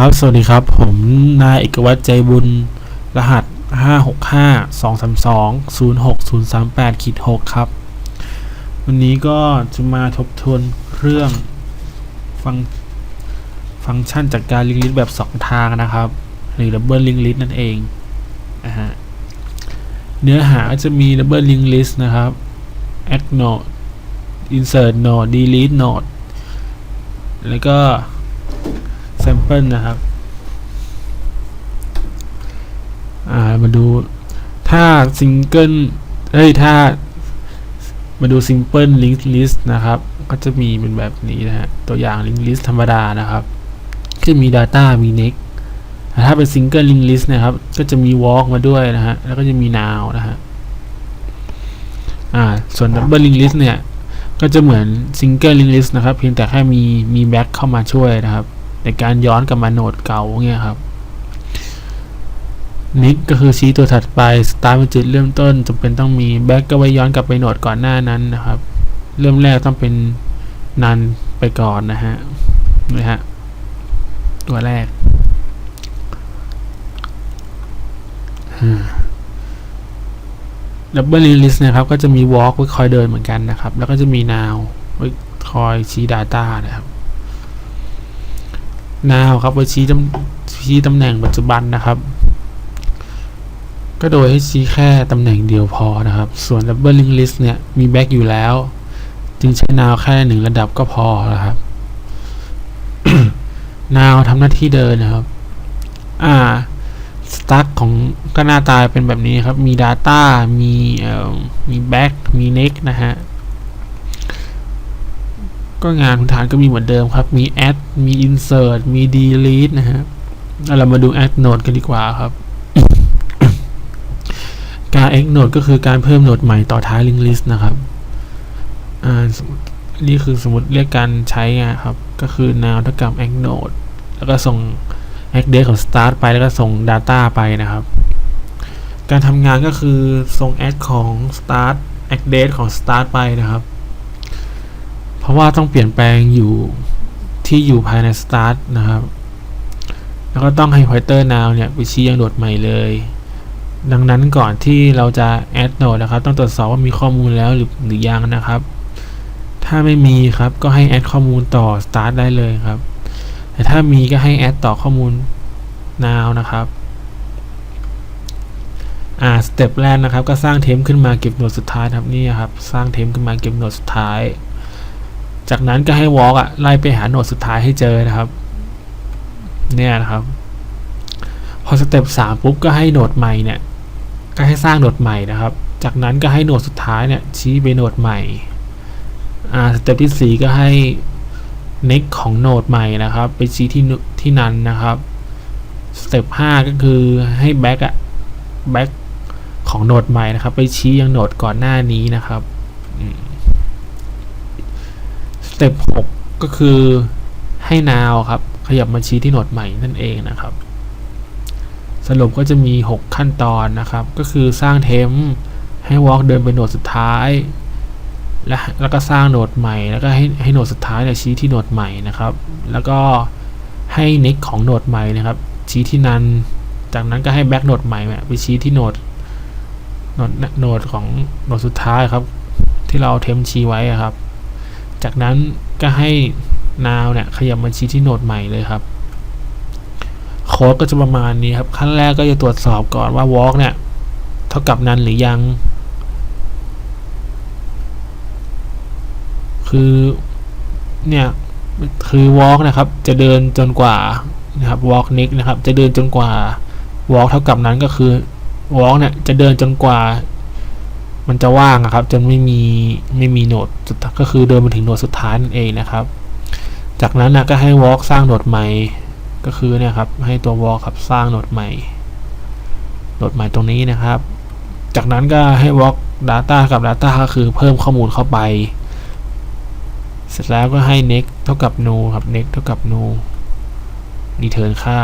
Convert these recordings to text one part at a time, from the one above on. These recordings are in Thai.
ครับ สวัสดีครับ ผมนายเอกวัตรใจบุญ รหัส 565 232 06038ขีด6ครับ วันนี้ก็จะมาทบทวนเรื่องฟังฟังก์ชันจากการลิงก์ลิสต์แบบ 2 ทางนะครับ หรือ Double Link List นั่นเองนะฮะเนื้อหาจะมี Double Link List นะครับ Add Node Insert Node Delete Node แล้วก็ sample นะครับอ่ามาดูถ้า single เฮ้ยถ้ามาดู simple link list นะครับ ก็จะมีเป็นแบบนี้นะฮะตัวอย่าง link list ธรรมดานะครับก็มี data มี next ถ้าเป็น single link list นะครับ ก็จะมี walk มาด้วยนะฮะแล้วก็จะมี now นะฮะอ่าส่วน double link list เนี่ย ก็จะเหมือน single link list นะครับ เพียงแต่แค่มีมี back เข้ามาช่วยนะครับ ในการย้อนกลับมาโหนดเก่าเงี้ยครับนิกก็คือชี้ตัวถัดไป start เป็นจุดเริ่มต้นจำเป็นต้องมี back ก็ไว้ย้อนกลับไปโหนดก่อนหน้านั้นนะครับ เริ่มแรกต้องเป็นนันไปก่อนนะฮะนะฮะตัวแรกดับเบิลลิลิสนะครับ ก็จะมี walk ไว้คอยเดินเหมือนกันนะครับ แล้วก็จะมี now ไว้คอยชี้ data นะครับ now ครับไว้ชี้ตำชี้ตำแหน่งปัจจุบันนะครับ ก็โดยให้ชี้แค่ตำแหน่งเดียวพอนะครับ ส่วน double link list เนี่ย มี back อยู่แล้ว จึงใช้ now แค่หนึ่งระดับก็พอนะครับ now ทำหน้าที่เดินนะครับ อ่า stack ของก็หน้าตาเป็นแบบนี้ครับ มี data มีเอ่อมี back มี next นะฮะ ก็งานพื้นฐานก็มีเหมือนเดิมครับ มี add มี insert มี delete นะฮะเรามาดู add node กันดีกว่าครับ การ add node ก็คือการเพิ่มโหนดใหม่ต่อท้าย link list นะครับอ่านี่คือสมมติเรียกการใช้งานครับ ก็คือ now เท่ากับ add node แล้วก็ส่ง add date ของ start ไปแล้วก็ส่ง data ไปนะครับ การทำงานก็คือส่ง add ของ start add date ของ start ไปนะครับ ราะว่าต้องเปลี่ยนแปลงอยู่ที่อยู่ภายใน start นะครับ แล้วก็ต้องให้ pointer now เนี่ยไปชี้ยังโดดใหม่เลย ดังนั้นก่อนที่เราจะ add node นะครับ ต้องตรวจสอบว่ามีข้อมูลแล้วหรือหรือยังนะครับ ถ้าไม่มีครับก็ให้ add ข้อมูลต่อ start ได้เลยครับ แต่ถ้ามีก็ให้ add ต่อข้อมูล now นะครับอ่าสเต็ปแรกนะครับ ก็สร้างเทมขึ้นมาเก็บโนดสุดท้ายครับนี่ครับ สร้างเทมขึ้นมาเก็บโนดสุดท้าย จากนั้นก็ให้ walk อะไล่ไปหาโหนดสุดท้ายให้เจอนะครับ เนี่ยนะครับ พอสเต็ปสามปุ๊บก็ให้โหนดใหม่เนี่ยก็ให้สร้างโหนดใหม่นะครับ จากนั้นก็ให้โหนดสุดท้ายเนี่ยชี้ไปโหนดใหม่อ่าสเต็ปที่สี่ก็ให้ next ของโหนดใหม่นะครับ ไปชี้ที่นุที่นั้นนะครับสเต็ปห้าก็คือให้ back อะ back ของโหนดใหม่นะครับ ไปชี้ยังโหนดก่อนหน้านี้นะครับส เต็ปหกก็คือให้ now ครับ ขยับมาชี้ที่โหนดใหม่นั่นเองนะครับ สรุปก็จะมี 6 ขั้นตอนนะครับ ก็คือสร้างเทมให้ walk เดินไปโหนดสุดท้าย และแล้วก็สร้างโหนดใหม่ แล้วก็ให้ให้โหนดสุดท้ายเนี่ยชี้ที่โหนดใหม่นะครับ แล้วก็ให้ next ของโหนดใหม่นะครับ ชี้ที่นันจากนั้นก็ให้ back โหนดใหม่ไปชี้ที่โหนดโหนดโหนดของโหนดสุดท้ายครับ ที่เราเทมชี้ไว้ครับ จากนั้นก็ให้ now เนี่ยขยับมาชี้ที่โหนดใหม่เลยครับโค้ดก็จะประมาณนี้ครับ ขั้นแรกก็จะตรวจสอบก่อนว่า walk เนี่ย เท่ากับนันหรือยัง คือเนี่ยคือ walk นะครับ จะเดินจนกว่านะครับ walk next นะครับ จะเดินจนกว่า walk เท่ากับนั้นก็คือ walk เนี่ยจะเดินจนกว่า มันจะว่างอะครับจนไม่มีไม่มีโหนดสุดก็คือเดินมาถึงโหนดสุดท้ายนั่นเองนะครับ จากนั้นนะก็ให้ walk สร้างโหนดใหม่ ก็คือเนี่ยครับให้ตัว walk ครับสร้างโหนดใหม่โหนดใหม่ตรงนี้นะครับ จากนั้นก็ให้ walk data กับ data ก็คือเพิ่มข้อมูลเข้าไป เสร็จแล้วก็ให้ next เท่ากับ no ครับ next เท่ากับ no return ค่า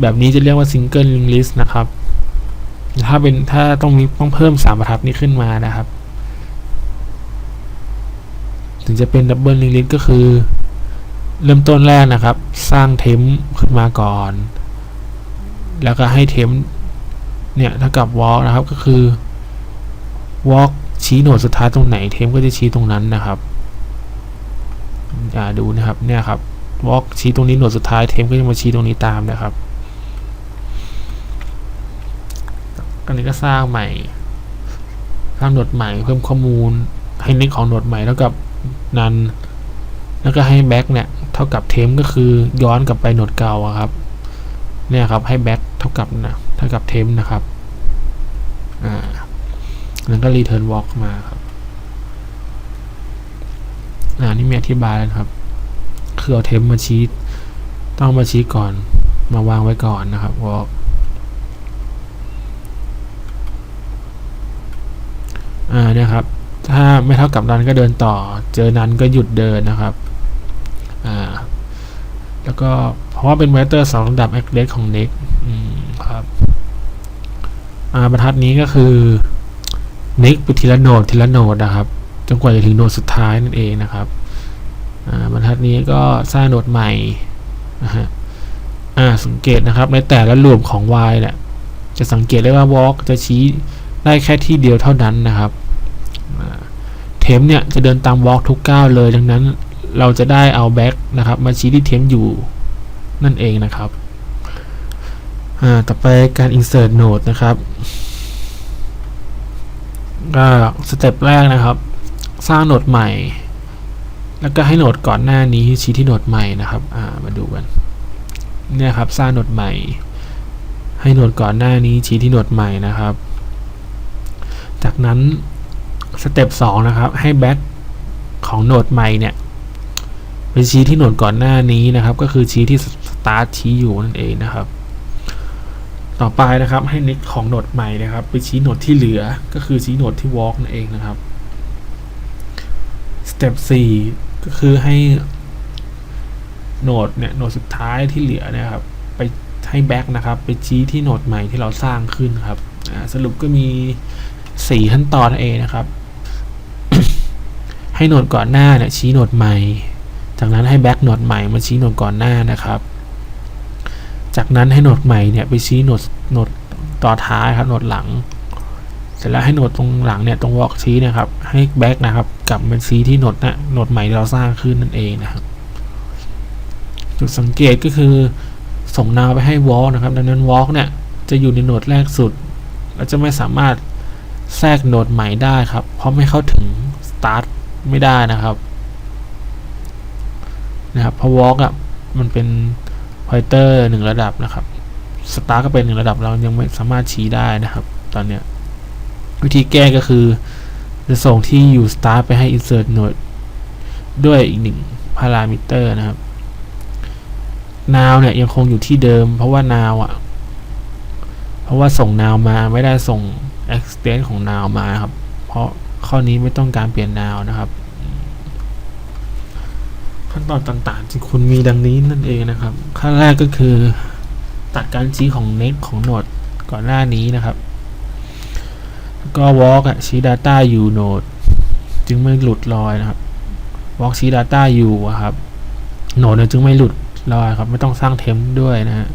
แบบนี้จะเรียกว่า single list นะครับ ถ้าเป็นถ้าต้องมีต้องเพิ่มสามบรรทัดนี้ขึ้นมานะครับ ถึงจะเป็น double link list ก็คือ เริ่มต้นแรกนะครับ สร้างเทมขึ้นมาก่อน แล้วก็ให้เทมเนี่ยเท่ากับ walk นะครับก็คือ walk ชี้โหนดสุดท้ายตรงไหนเทมก็จะชี้ตรงนั้นนะครับอ่าดูนะครับเนี่ยครับ walk ชี้ตรงนี้โหนดสุดท้ายเทมก็จะมาชี้ตรงนี้ตามนะครับอั นนี้ก็สร้างใหม่สร้างโหนดใหม่เพิ่มข้อมูล ให้นิกของโหนดใหม่เท่ากับนันแล้วก็ให้แบ็กเนี่ยเท่ากับเทมก็คือย้อนกลับไปโหนดเก่าครับเนี่ยครับให้แบ็กเท่ากับนะเท่ากับเทมนะครับอ่าแล้วก็รีเทิร์นวอล์กมาครับอ่านี่มีอธิบายแล้วครับคือเอาเทมมาชี้ต้องมาชี้ก่อนมาวางไว้ก่อนนะครับวอล์ก อ่าเนี่ยครับ ถ้าไม่เท่ากับนั้นก็เดินต่อ เจอนั้นก็หยุดเดินนะครับอ่าแล้วก็เพราะว่าเป็นเวเตอร์สองระดับ a c c e ของ next อืมครับอ่าบรรทัดนี้ก็คือ next ไปทีละโนดทีละโนดนะครับจนกว่าจะถึงโนดสุดท้ายนั่นเองนะครับอ่าบรรทัดนี้ก็สร้างโนดใหม่นะฮะอ่าสังเกตนะครับในแต่ละลูปของ y เนี่ยจะสังเกตได้ว่า walk จะชี้ ได้แค่ที่เดียวเท่านั้นนะครับเทมเนี่ยจะเดินตาม walk ทุกก้าวเลย ดังนั้นเราจะได้เอา back นะครับมาชี้ที่เทมอยู่นั่นเองนะครับอ่าต่อไปการ insert node นะครับก็สเต็ปแรกนะครับ สร้างโหนดใหม่ แล้วก็ให้โหนดก่อนหน้านี้ชี้ที่โหนดใหม่นะครับอ่ามาดูกันเนี่ยครับสร้างโหนดใหม่ ให้โหนดก่อนหน้านี้ชี้ที่โหนดใหม่นะครับ จากนั้นสเต็ป2นะครับ ให้แบ็คของโหนดใหม่เนี่ยไปชี้ที่โหนดก่อนหน้านี้นะครับ ก็คือชี้ที่สตาร์ทชี้อยู่นั่นเองนะครับ ต่อไปนะครับให้นิกของโหนดใหม่นะครับ ไปชี้โหนดที่เหลือ ก็คือชี้โหนดที่ walk นั่นเองนะครับสเต็ป4ก็คือให้โหนดเนี่ยโหนดสุดท้ายที่เหลือนะครับ ไปให้แบ็กนะครับ ไปชี้ที่โหนดใหม่ที่เราสร้างขึ้นครับสรุปก็มี สี่ขั้นตอนนั่นเองนะครับ ให้โหนดก่อนหน้าเนี่ยชี้โหนดใหม่ จากนั้นให้แบ็กโหนดใหม่มาชี้โหนดก่อนหน้านะครับ จากนั้นให้โหนดใหม่เนี่ยไปชี้โหนดโหนดต่อท้ายครับโหนดหลัง เสร็จแล้วให้โหนดตรงหลังเนี่ยตรงวอล์กชี้นะครับ ให้แบ็กนะครับกลับมาชี้ที่โหนดนะโหนดใหม่ที่เราสร้างขึ้นนั่นเองนะครับจุดสังเกตก็คือส่งนาวไปให้วอล์กนะครับ ดังนั้นวอล์กเนี่ยจะอยู่ในโหนดแรกสุดและจะไม่สามารถ แทรกโหนดใหม่ได้ครับ เพราะไม่เข้าถึง start ไม่ได้นะครับนะครับเพราะ walk อะมันเป็น pointer หนึ่งระดับนะครับ start ก็เป็นหนึ่งระดับเรายังไม่สามารถชี้ได้นะครับ ตอนเนี้ยวิธีแก้ก็คือ จะส่งที่อยู่ start ไปให้ insert node ด้วยอีกหนึ่งพารามิเตอร์นะครับ now เนี่ยยังคงอยู่ที่เดิม เพราะว่า now อะ เพราะว่าส่ง now มาไม่ได้ส่ง extend ของ now มาครับ เพราะข้อนี้ไม่ต้องการเปลี่ยน now นะครับ ขั้นตอนต่างๆ ที่คุณมีดังนี้นั่นเองนะครับ ขั้นแรกก็คือ ตัดการชี้ของ next ของโหนดก่อนหน้านี้นะครับ ก็ walk อะชี้ data อยู่โหนดจึงไม่หลุดลอยนะครับ walk ชี้ data อยู่ครับโหนดจึงไม่หลุดลอยครับ ไม่ต้องสร้างเทมด้วยนะฮะ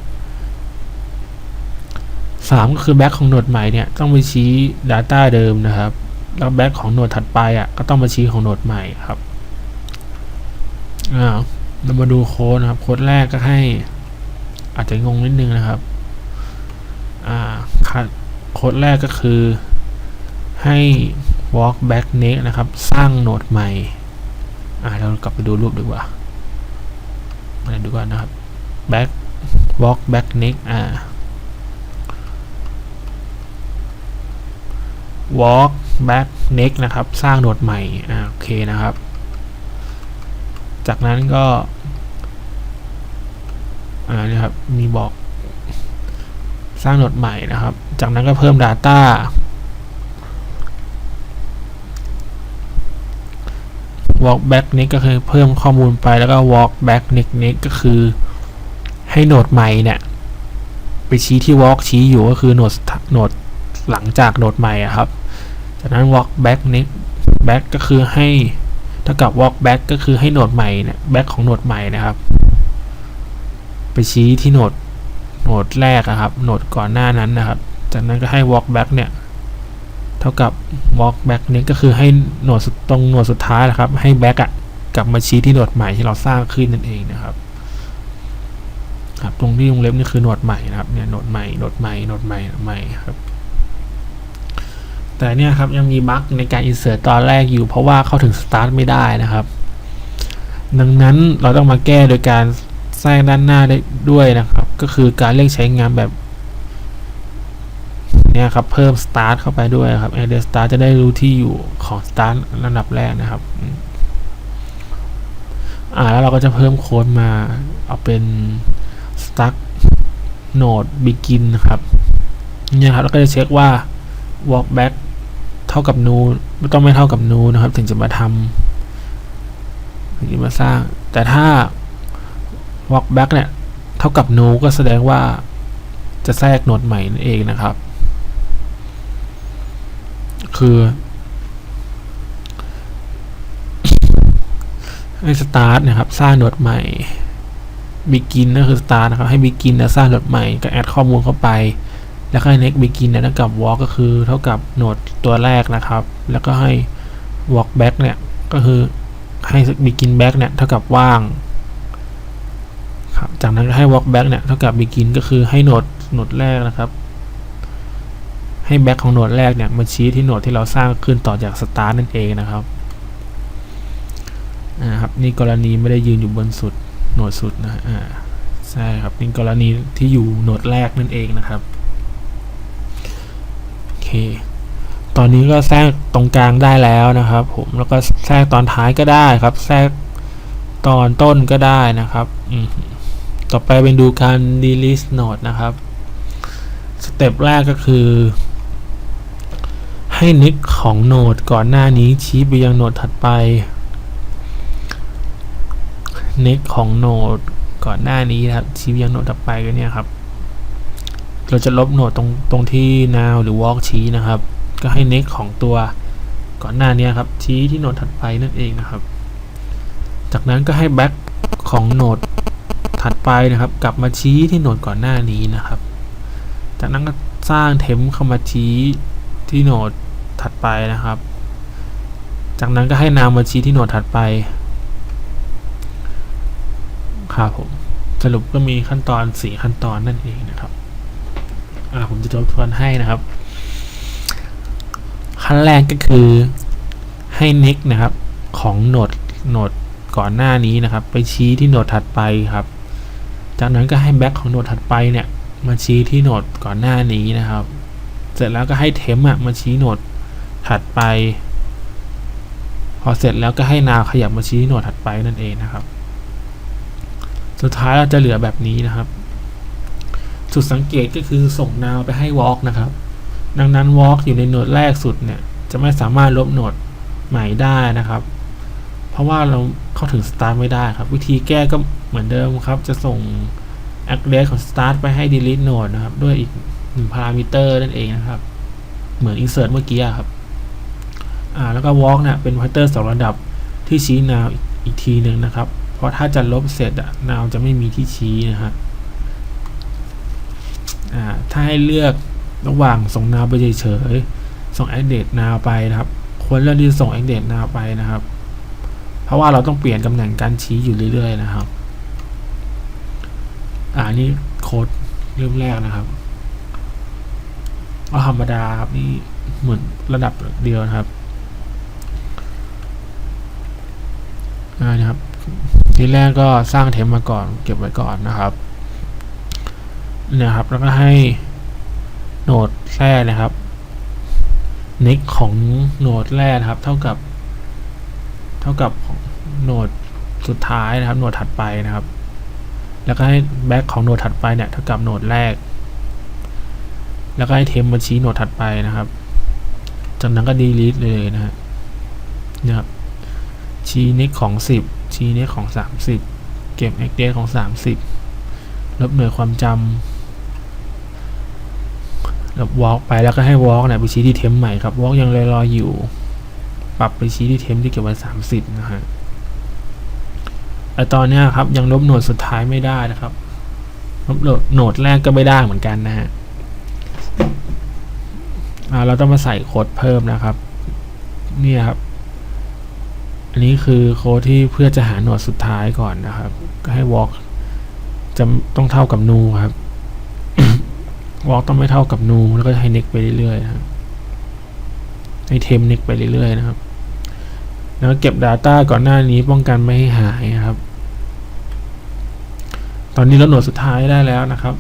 สามก็คือแบ็กของโหนดใหม่เนี่ยต้องไปชี้ Data เดิมนะครับ แล้วแบ็กของโหนดถัดไปอะก็ต้องมาชี้ของโหนดใหม่ครับอ้าเรามาดูโค้ดนะครับโค้ดแรกก็ให้ อาจจะงงนิดนึงนะครับอ่าโค้ดแรกก็คือให้ walk back next นะครับ สร้างโหนดใหม่อ่าเรากลับไปดูรูปดีกว่ามาดูก่อนนะครับ back walk back next อ่า walk back next นะครับ สร้างโหนดใหม่อ่าโอเคนะครับ จากนั้นก็อ่านี่ครับมีบอกสร้างโหนดใหม่นะครับ จากนั้นก็เพิ่ม Data walk back next ก็คือเพิ่มข้อมูลไปแล้วก็ walk back next next ก็คือให้โหนดใหม่เนี่ย ไปชี้ที่ walk ชี้อยู่ก็คือโหนดโหนดหลังจากโหนดใหม่อะครับ จากนั้น walk back next back ก็คือให้เท่ากับ walk back ก็คือให้โหนดใหม่เนี่ย back ของโหนดใหม่นะครับ ไปชี้ที่โหนดโหนดแรกอะครับโหนดก่อนหน้านั้นนะครับ จากนั้นก็ให้ walk back เนี่ยเท่ากับ walk back นี้ก็คือให้โหนดสุดตรงโหนดสุดท้ายนะครับ ให้ back อะกลับมาชี้ที่โหนดใหม่ที่เราสร้างขึ้นนั่นเองนะครับครับตรงที่วงเล็บนี่คือโหนดใหม่นะครับเนี่ยโหนดใหม่โหนดใหม่โหนดใหม่ใหม่ครับ แต่เนี่ยครับยังมีบั๊กในการ insert ตตอนแรกอยู่ เพราะว่าเข้าถึง start ไม่ได้นะครับ ดังนั้นเราต้องมาแก้โดยการแทรกด้านหน้าได้ด้วยนะครับ ก็คือการเรียกใช้งานแบบเนี่ยครับ เพิ่ม start เข้าไปด้วยครับ address start จะได้รู้ที่อยู่ของ start ระดับแรกนะครับ อ่าแล้วเราก็จะเพิ่มโค้ดมาเอาเป็น stack node begin นะครับ เนี่ยครับแล้วก็จะเช็คว่า walk back ท่ากับ new ไม่ต้องไม่เท่ากับ new นะครับ ถึงจะมาทำถึงจะมาสร้าง แต่ถ้า walk back เนี่ย เท่ากับ new ก็แสดงว่าจะแทรกโหนดใหม่นั่นเองนะครับ คือให้ start นะครับ สร้างโหนดใหม่ begin ก็คือ start นะครับ ให้ begin แล้วสร้างโหนดใหม่ก็แอดข้อมูลเข้าไป แล้วก็ให้ next begin เนี่ยเท่ากับ walk ก็คือเท่ากับโหนดตัวแรกนะครับ แล้วก็ให้ walk back เนี่ยก็คือให้ begin back เนี่ยเท่ากับว่างครับจากนั้นก็ให้ walk back เนี่ยเท่ากับ begin ก็คือให้โหนดโหนดแรกนะครับ ให้ back ของโหนดแรกเนี่ยมาชี้ที่โหนดที่เราสร้างขึ้นต่อจาก start นั่นเองนะครับนะครับนี่กรณีไม่ได้ยืนอยู่บนสุดโหนดสุดนะอ่าใช่ครับนี่กรณีที่อยู่โหนดแรกนั่นเองนะครับ เค ตอนนี้ก็แทรกตรงกลางได้แล้วนะครับ ผมแล้วก็แทรกตอนท้ายก็ได้ครับ แทรกตอนต้นก็ได้นะครับต่อไปเป็นดูการ delete node นะครับสเต็ปแรกก็คือ ให้ nick ของโนดก่อนหน้านี้ชี้ไปยังโนดถัดไป nick ของโนดก่อนหน้านี้ครับชี้ไปยังโนดถัดไปก็เนี่ยครับ เราจะลบโหนดตรงตรงที่ now หรือ walk ชี้นะครับ ก็ให้ next ของตัวก่อนหน้านี้ครับ ชี้ที่โหนดถัดไปนั่นเองนะครับ จากนั้นก็ให้ back ของโหนดถัดไปนะครับ กลับมาชี้ที่โหนดก่อนหน้านี้นะครับ จากนั้นก็สร้างเทมเข้ามาชี้ที่โหนดถัดไปนะครับ จากนั้นก็ให้นามมาชี้ที่โหนดถัดไปครับผมสรุปก็มีขั้นตอนสี่ขั้นตอนนั่นเองนะครับ อ่าผมจะทบทวนให้นะครับ ขั้นแรกก็คือให้ next นะครับ ของโหนดโหนดก่อนหน้านี้นะครับ ไปชี้ที่โหนดถัดไปครับ จากนั้นก็ให้ back ของโหนดถัดไปเนี่ย มาชี้ที่โหนดก่อนหน้านี้นะครับ เสร็จแล้วก็ให้ temp อะมาชี้โหนดถัดไป พอเสร็จแล้วก็ให้ now ขยับมาชี้ที่โหนดถัดไปนั่นเองนะครับ สุดท้ายเราจะเหลือแบบนี้นะครับ จุดสังเกตก็คือส่ง now ไปให้ walk นะครับ ดังนั้น walk อยู่ในโหนดแรกสุดเนี่ย จะไม่สามารถลบโหนดใหม่ได้นะครับ เพราะว่าเราเข้าถึง start ไม่ได้ครับ วิธีแก้ก็เหมือนเดิมครับ จะส่ง address ของ start ไปให้ delete node นะครับ ด้วยอีกหนึ่งพารามิเตอร์นั่นเองนะครับ เหมือน insert เมื่อกี้ครับ อ่า แล้วก็ walk เนี่ยเป็นพารามิเตอร์สองระดับที่ชี้ now อีกทีหนึ่งนะครับ เพราะถ้าจะลบเสร็จอะ now จะไม่มีที่ชี้นะฮะอ่า ถ้าให้เลือกระหว่างส่ง now ไปเฉยๆส่ง address now ไปนะครับ ควรเลือกที่จะส่ง address now ไปนะครับ เพราะว่าเราต้องเปลี่ยนตำแหน่งการชี้อยู่เรื่อย ๆ นะครับ อ่านี่โค้ดเริ่มแรกนะครับเอาธรรมดาครับนี่เหมือนระดับเดียวนะครับอ่านะครับทีแรกก็สร้างเทมมาก่อนเก็บไว้ก่อนนะครับ นี่ยครับ แล้วก็ให้โหนดแรกนะครับ next ของโหนดแรกนะครับ เท่ากับ เท่ากับโหนดสุดท้ายนะครับ โหนดถัดไปนะครับ แล้วก็ให้ back ของโหนดถัดไปเนี่ยเท่ากับโหนดแรก แล้วก็ให้เทมมาชี้โหนดถัดไปนะครับจากนั้นก็ delete เลยนะฮะเนี่ยครับชี้ next ของ 10 ชี้ next ของ 30 เก็บ address ของ 30 ลบหน่วยความจำ แล้ว walk ไปแล้วก็ให้ walk เนี่ยไปชี้ที่เทมใหม่ครับ walk ยังลอยๆอยู่ ปรับไปชี้ที่เทมที่เก็บไว้30นะฮะแต่ตอนเนี้ยครับยังลบโหนดสุดท้ายไม่ได้นะครับลบโหนดโหนดแรกก็ไม่ได้เหมือนกันนะฮะเราต้องมาใส่โค้ดเพิ่มนะครับ นี่ครับ อันนี้คือโค้ดที่เพื่อจะหาโหนดสุดท้ายก่อนนะครับ ก็ให้ walk จะต้องเท่ากับนูครับ walk ต้องไม่เท่ากับนูแล้วก็ให้ next ไปเรื่อยๆนะครับให้เทม next ไปเรื่อยๆนะครับ แล้วเก็บ Data ก่อนหน้านี้ป้องกันไม่ให้หายนะครับ ตอนนี้ลบโหนดสุดท้ายได้แล้วนะครับ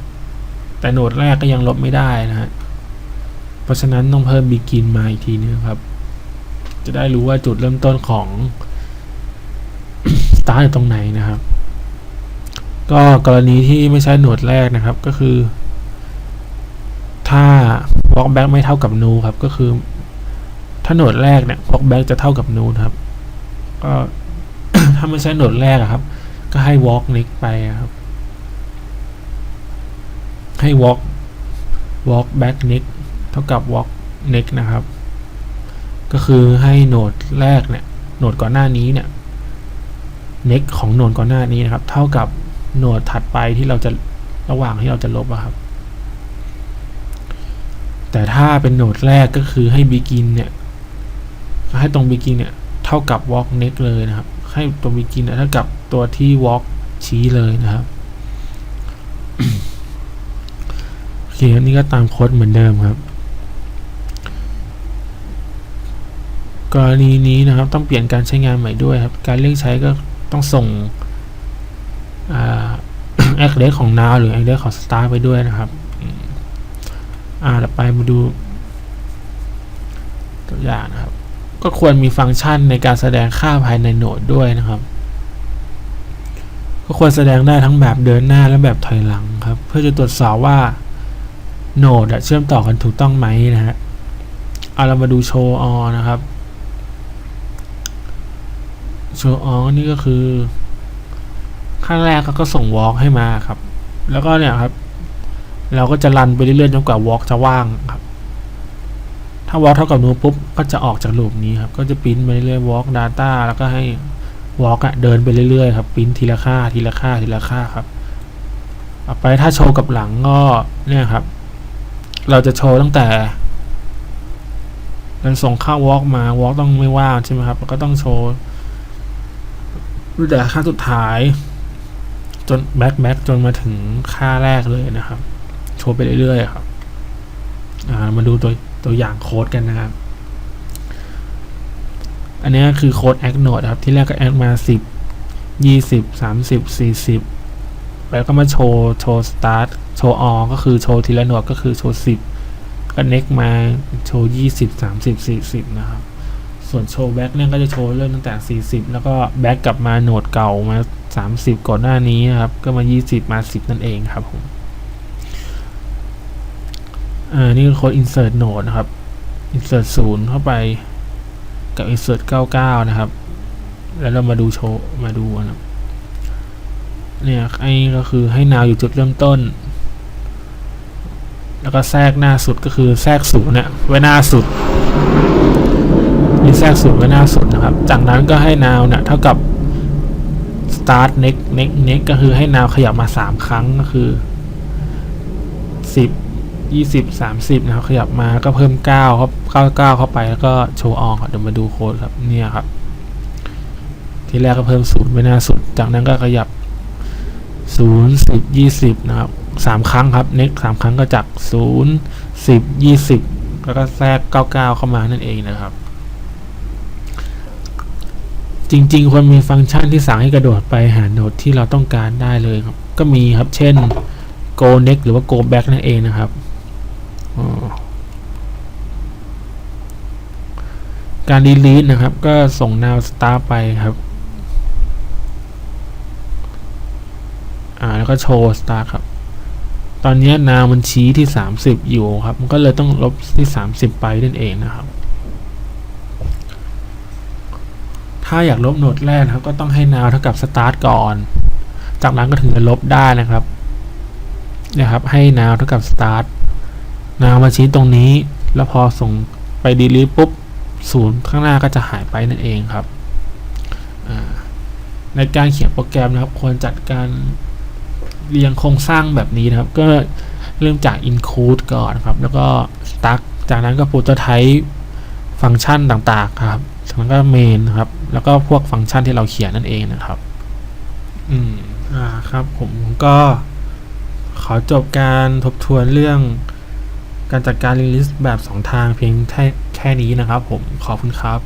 แต่โหนดแรกก็ยังลบไม่ได้นะฮะเพราะฉะนั้นต้องเพิ่ม begin มาอีกทีนึงครับ จะได้รู้ว่าจุดเริ่มต้นของ start อยู่ตรงไหนนะครับ ก็กรณีที่ไม่ใช่โหนดแรกนะครับก็คือ ถ้า walk back ไม่เท่ากับนูครับ ก็คือ ถ้าโหนดแรกเนี่ย walk back จะเท่ากับนูนครับ ก็ถ้าไม่ใช่โหนดแรกอะครับ ก็ให้ walk next ไปครับ ให้ walk walk back next เท่ากับ walk next นะครับ ก็คือให้โหนดแรกเนี่ย โหนดก่อนหน้านี้เนี่ย next ของโหนดก่อนหน้านี้นะครับ เท่ากับโหนดถัดไปที่เราจะระหว่างที่เราจะลบอะครับ แต่ถ้าเป็นโหนดแรกก็คือให้ begin เนี่ยให้ตรง begin เนี่ยเท่ากับ walk next เลยนะครับ ให้ตรง begin เนี่ยเท่ากับตัวที่ walk ชี้เลยนะครับโอเคอันนี้ก็ตามโค้ดเหมือนเดิมครับ กรณีนี้นะครับต้องเปลี่ยนการใช้งานใหม่ด้วยครับ การเรียกใช้ก็ต้องส่งอ่า address ของ now หรือ address ของ start ไปด้วยนะครับ อ่าต่อไปมาดูตัวอย่างนะครับ ก็ควรมีฟังก์ชันในการแสดงค่าภายในโหนดด้วยนะครับ ก็ควรแสดงได้ทั้งแบบเดินหน้าและแบบถอยหลังครับ เพื่อจะตรวจสอบว่าโหนดเชื่อมต่อกันถูกต้องไหมนะฮะเอาเรามาดูโชว์ออนะครับโชว์ออนี่ก็คือ ขั้นแรกเขาก็ส่ง walk ให้มาครับ แล้วก็เนี่ยครับ เราก็จะรันไปเรื่อยๆจนกว่า walk จะว่างครับ ถ้า walk เท่ากับนูปุ๊บก็จะออกจากลูปนี้ครับ ก็จะปิ้นไปเรื่อยๆ walk data แล้วก็ให้ walk อะเดินไปเรื่อยๆครับปิ้นทีละค่าทีละค่าทีละค่าครับต่อไปถ้าโชว์กับหลังก็เนี่ยครับ เราจะโชว์ตั้งแต่มันส่งค่า walk มา walk ต้องไม่ว่างใช่ไหมครับก็ต้องโชว์ตั้งแต่ค่าสุดท้าย จนแบ็คแบ็คจนมาถึงค่าแรกเลยนะครับ วไปเรื่อยๆครับมาดูตัวตัวอย่างโค้ดกันนะครับ อันนี้คือโค้ด act node ครับ ที่แรกก็ act มา 10 20 30 40 แล้วก็มาโชว์โชว์ start โชว์ all ก็คือโชว์ทีละหนวดก็คือโชว์ 10 ก็ next มาโชว์ 20 30 40 นะครับ ส่วนโชว์ back เนี่ยก็จะโชว์เริ่มตั้งแต่ 40 แล้วก็ back กลับมาโหนดเก่ามา 30 ก่อนหน้านี้นะครับ ก็มา 20 มา 10 นั่นเองครับผม อ่านี่คือโค้ด insert node นะครับ insert 0 เข้าไปกับ insert 99 นะครับ แล้วเรามาดูโชว์มาดูนะครับเนี่ยไอ้ก็คือให้นาวอยู่จุดเริ่มต้น แล้วก็แทรกหน้าสุดก็คือแทรกศูนย์เนี่ยไว้หน้าสุดมีแทรกศูนย์ไว้หน้าสุดนะครับ จากนั้นก็ให้นาวเนี่ยเท่ากับ start next next next ก็คือให้นาวขยับมา 3 ครั้งก็คือ 10 20 30 นะครับ ขยับมาก็เพิ่ม 9 ครับ 99 เข้าไปแล้วก็โชว์ออกเดี๋ยวมาดูโค้ดครับเนี่ยครับ ทีแรกก็เพิ่มศูนย์ไปหน้าสุด จากนั้นก็ขยับ 0 10 20 นะครับ 3 ครั้งครับ next 3ครั้งก็จาก 0 10 20 แล้วก็แทรก 99 เข้ามานั่นเองนะครับ จริงๆควรมีฟังก์ชันที่สั่งให้กระโดดไปหาโนดที่เราต้องการได้เลยครับ ก็มีครับ เช่น go next หรือว่า go back นั่นเองนะครับ การ delete นะครับ ก็ส่ง now start ไปครับ อ่าแล้วก็โชว์ start ครับ ตอนนี้ now มันชี้ที่ 30 อยู่ครับ มันก็เลยต้องลบที่ 30 ไปนั่นเองนะครับ ถ้าอยากลบโหนดแรกนะครับ ก็ต้องให้ now เท่ากับ start ก่อน จากนั้นก็ถึงจะลบได้นะครับนะครับ ให้ now เท่ากับ start now มาชี้ตรงนี้ แล้วพอส่งไป delete ปุ๊บศูนย์ข้างหน้าก็จะหายไปนั่นเองครับ ในการเขียนโปรแกรมนะครับ ควรจัดการเรียงโครงสร้างแบบนี้นะครับ ก็เริ่มจาก include ก่อนครับ แล้วก็ struct จากนั้นก็ prototype ฟังก์ชันต่างๆครับจากนั้นก็ main ครับ แล้วก็พวกฟังก์ชันที่เราเขียนนั่นเองนะครับ อืม อ่า ครับ ผมก็ขอจบการทบทวนเรื่อง การจัดการ release แบบ 2 ทางเพียงแค่แค่นี้นะครับผมขอบคุณครับ